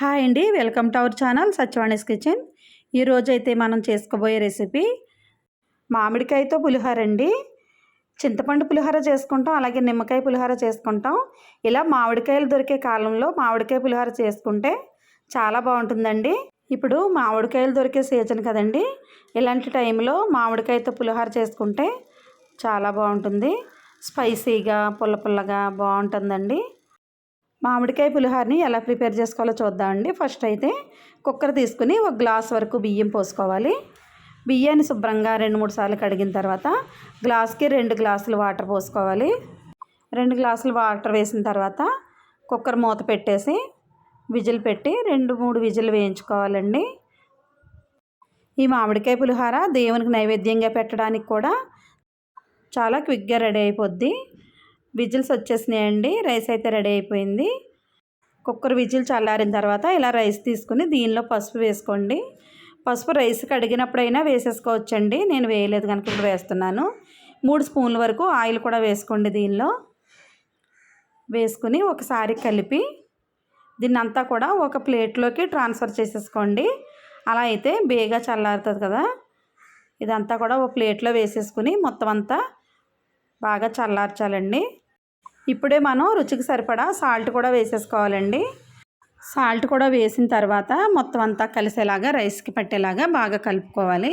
Hi అండి welcome to our channel Satyavani's kitchen. ఈరోజు అయితే మనం చేసుకోబోయే రెసిపీ మామిడికాయతో పులిహోర అండి. చింతపండు పులిహోర చేసుకుంటాం అలాగే నిమ్మకాయ పులిహోర చేసుకుంటాం. ఇలా మామిడికాయలు దొరికే కాలంలో మామిడికాయ పులిహోర చేసుకుంటే చాలా బాగుంటుందండి. ఇప్పుడు మామిడికాయలు దొరికే సీజన్ కదండి. ఇలాంటి టైంలో మామిడికాయతో పులిహోర చేసుకుంటే చాలా బాగుంటుంది. స్పైసీగా పుల్ల పుల్లగా బాగుంటుందండి. మామిడికాయ పులిహోరని ఎలా ప్రిపేర్ చేసుకోవాలో చూద్దామండి ఫస్ట్ అయితే కుక్కర్ తీసుకుని ఒక గ్లాస్ వరకు బియ్యం పోసుకోవాలి. బియ్యాన్ని శుభ్రంగా రెండు మూడు సార్లు కడిగిన తర్వాత గ్లాస్కి రెండు గ్లాసులు వాటర్ పోసుకోవాలి. రెండు గ్లాసులు వాటర్ వేసిన తర్వాత కుక్కర్ మూత పెట్టేసి విజిల్ పెట్టి రెండు మూడు విజిల్ వేయించుకోవాలండి. ఈ మామిడికాయ పులిహోర దేవునికి నైవేద్యంగా పెట్టడానికి కూడా చాలా క్విక్గా రెడీ అయిపోద్ది. విజిల్స్ వచ్చేసినాయండి. రైస్ అయితే రెడీ అయిపోయింది. కుక్కర్ విజిల్ చల్లారిన తర్వాత ఇలా రైస్ తీసుకుని దీనిలో పసుపు వేసుకోండి. పసుపు రైస్ కడిగినప్పుడైనా వేసేసుకోవచ్చండి. నేను వేయలేదు కనుక ఇప్పుడు వేస్తున్నాను. మూడు స్పూన్ల వరకు ఆయిల్ కూడా వేసుకోండి దీనిలో. వేసుకుని ఒకసారి కలిపి దీన్ని అంతా కూడా ఒక ప్లేట్లోకి ట్రాన్స్ఫర్ చేసేసుకోండి. అలా అయితే బేగా చల్లారుతుంది కదా. ఇదంతా కూడా ఒక ప్లేట్లో వేసేసుకుని మొత్తం అంతా బాగా చల్లార్చాలండి. ఇప్పుడే మనం రుచికి సరిపడా సాల్ట్ కూడా వేసేసుకోవాలండి. సాల్ట్ కూడా వేసిన తర్వాత మొత్తం అంతా కలిసేలాగా రైస్కి పట్టేలాగా బాగా కలుపుకోవాలి.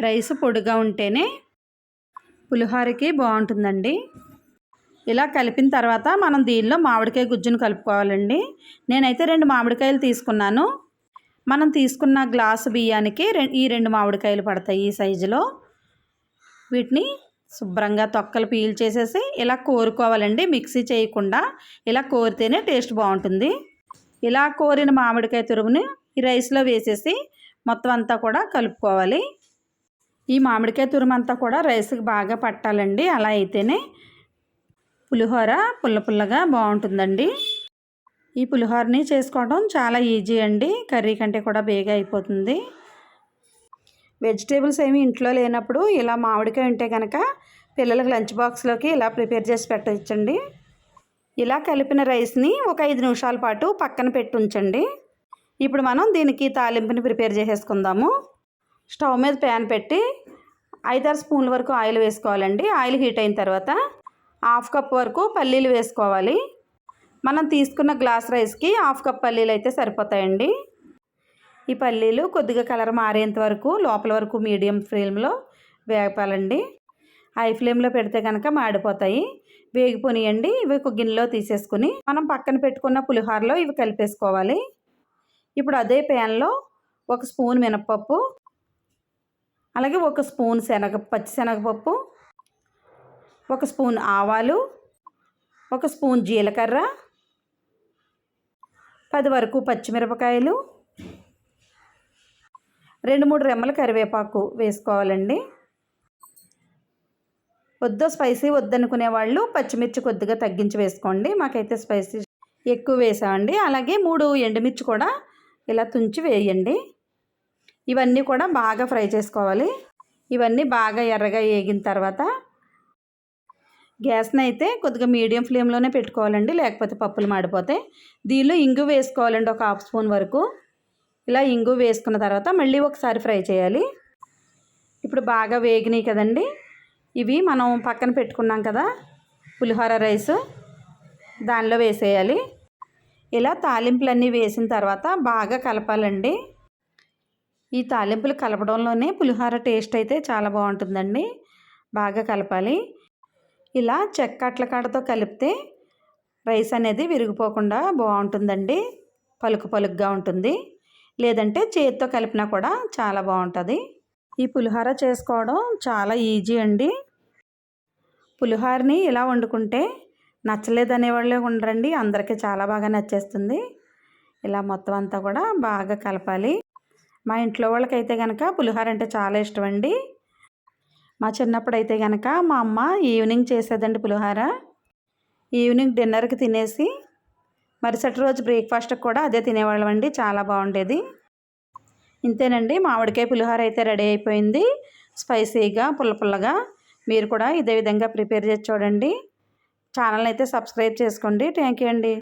రైస్ పొడిగా ఉంటేనే పులిహోరకి బాగుంటుందండి. ఇలా కలిపిన తర్వాత మనం దీనిలో మామిడికాయ గుజ్జును కలుపుకోవాలండి. నేనైతే రెండు మామిడికాయలు తీసుకున్నాను. మనం తీసుకున్న గ్లాసు బియ్యానికి ఈ రెండు మామిడికాయలు పడతాయి ఈ సైజులో. వీటిని శుభ్రంగా తొక్కలు పీల్ చేసేసి ఇలా కోరుకోవాలండి మిక్సీ చేయకుండా. ఇలా కోరితేనే టేస్ట్ బాగుంటుంది. ఇలా కోరిన మామిడికాయ తురుముని ఈ రైస్లో వేసేసి మొత్తం అంతా కూడా కలుపుకోవాలి. ఈ మామిడికాయ తురుము అంతా కూడా రైస్కి బాగా పట్టాలండి అలా అయితేనే పులిహోర పుల్ల పుల్లగా బాగుంటుందండి. ఈ పులిహోరని చేసుకోవడం చాలా ఈజీ అండి కర్రీ కంటే కూడా బేగా అయిపోతుంది. వెజిటేబుల్స్ ఏమి ఇంట్లో లేనప్పుడు ఇలా మామిడికాయ ఉంటే కనుక పిల్లలకు లంచ్ బాక్స్లోకి ఇలా ప్రిపేర్ చేసి పెట్టచ్చండి. ఇలా కలిపిన రైస్ని ఒక ఐదు నిమిషాల పాటు పక్కన పెట్టి ఉంచండి ఇప్పుడు మనం దీనికి తాలింపుని ప్రిపేర్ చేసేసుకుందాము. స్టవ్ మీద ప్యాన్ పెట్టి ఐదారు స్పూన్ల వరకు ఆయిల్ వేసుకోవాలండి. ఆయిల్ హీట్ అయిన తర్వాత హాఫ్ కప్ వరకు పల్లీలు వేసుకోవాలి. మనం తీసుకున్న గ్లాస్ రైస్కి హాఫ్ కప్ పల్లీలు అయితే సరిపోతాయండి. ఈ పల్లీలు కొద్దిగా కలర్ మారేంత వరకు లోపల వరకు మీడియం ఫ్లేమ్లో వేపాలండి. హై ఫ్లేమ్లో పెడితే కనుక మాడిపోతాయి. వేగిపోనియండి ఇవి ఒక గిన్నెలో తీసేసుకుని మనం పక్కన పెట్టుకున్న పులిహోరలో ఇవి కలిపేసుకోవాలి. ఇప్పుడు అదే ప్యాన్లో ఒక స్పూన్ మినప్పప్పు అలాగే ఒక స్పూన్ శనగ పచ్చిశనగపప్పు ఒక స్పూన్ ఆవాలు ఒక స్పూన్ జీలకర్ర పది వరకు పచ్చిమిరపకాయలు రెండు మూడు రెమ్మల కరివేపాకు వేసుకోవాలండి. వద్దు స్పైసీ వద్దనుకునే వాళ్ళు పచ్చిమిర్చి కొద్దిగా తగ్గించి వేసుకోండి. మాకైతే స్పైసీ ఎక్కువ వేసామండి. అలాగే మూడు ఎండుమిర్చి కూడా ఇలా తుంచి వేయండి. ఇవన్నీ కూడా బాగా ఫ్రై చేసుకోవాలి. ఇవన్నీ బాగా ఎర్రగా వేగిన తర్వాత గ్యాస్ని అయితే కొద్దిగా మీడియం ఫ్లేమ్లోనే పెట్టుకోవాలండి. లేకపోతే పప్పులు మాడిపోతాయి. దీనిలో ఇంగు వేసుకోవాలండి. ఒక హాఫ్ స్పూన్ వరకు. ఇలా ఇంగు వేసుకున్న తర్వాత మళ్ళీ ఒకసారి ఫ్రై చేయాలి. ఇప్పుడు బాగా వేగినాయి కదండి. ఇవి మనం పక్కన పెట్టుకున్నాం కదా పులిహోర రైస్. దానిలో వేసేయాలి. ఇలా తాలింపులన్నీ వేసిన తర్వాత బాగా కలపాలండి. ఈ తాలింపులు కలపడంలోనే పులిహోర టేస్ట్ అయితే చాలా బాగుంటుందండి. బాగా కలపాలి. ఇలా చెక్క అట్ల కాడతో కలిపితే రైస్ అనేది విరిగిపోకుండా బాగుంటుందండి. పలుకు పలుకుగా ఉంటుంది. లేదంటే చేతితో కలిపినా కూడా చాలా బాగుంటుంది. ఈ పులిహోర చేసుకోవడం చాలా ఈజీ అండి. పులిహోరని ఇలా వండుకుంటే నచ్చలేదనే వాళ్ళే ఉండరండి అందరికీ చాలా బాగా నచ్చేస్తుంది. ఇలా మొత్తం అంతా కూడా బాగా కలపాలి. మా ఇంట్లో వాళ్ళకైతే కనుక పులిహోర అంటే చాలా ఇష్టం అండి మా చిన్నప్పుడు అయితే కనుక మా అమ్మ ఈవినింగ్ చేసేదండి పులిహోర. ఈవినింగ్ డిన్నర్కి తినేసి మరుసటి రోజు బ్రేక్ఫాస్ట్కి కూడా అదే తినేవాళ్ళం అండి. చాలా బాగుండేది. ఇంతేనండి. మామిడికాయ పులిహోర అయితే రెడీ అయిపోయింది. స్పైసీగా పుల్ల పుల్లగా మీరు కూడా ఇదే విధంగా ప్రిపేర్ చేసి చూడండి. ఛానల్ అయితే సబ్స్క్రైబ్ చేసుకోండి. థ్యాంక్ యూ అండి.